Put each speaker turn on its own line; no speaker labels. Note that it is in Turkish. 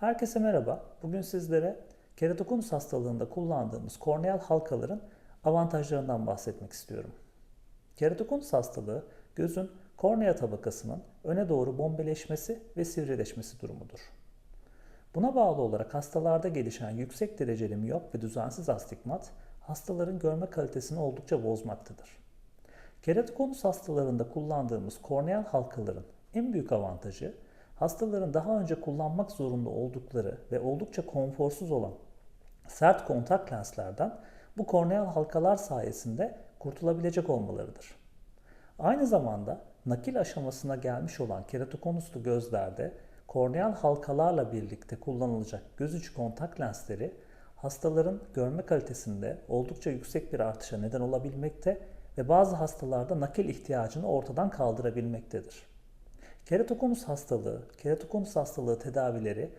Herkese merhaba. Bugün sizlere keratokonus hastalığında kullandığımız korneal halkaların avantajlarından bahsetmek istiyorum. Keratokonus hastalığı gözün kornea tabakasının öne doğru bombeleşmesi ve sivrileşmesi durumudur. Buna bağlı olarak hastalarda gelişen yüksek dereceli miyop ve düzensiz astigmat hastaların görme kalitesini oldukça bozmaktadır. Keratokonus hastalarında kullandığımız korneal halkaların en büyük avantajı hastaların daha önce kullanmak zorunda oldukları ve oldukça konforsuz olan sert kontak lenslerden bu korneal halkalar sayesinde kurtulabilecek olmalarıdır. Aynı zamanda nakil aşamasına gelmiş olan keratokonuslu gözlerde korneal halkalarla birlikte kullanılacak göz kontak lensleri hastaların görme kalitesinde oldukça yüksek bir artışa neden olabilmekte ve bazı hastalarda nakil ihtiyacını ortadan kaldırabilmektedir. Keratokonus hastalığı, keratokonus hastalığı tedavileri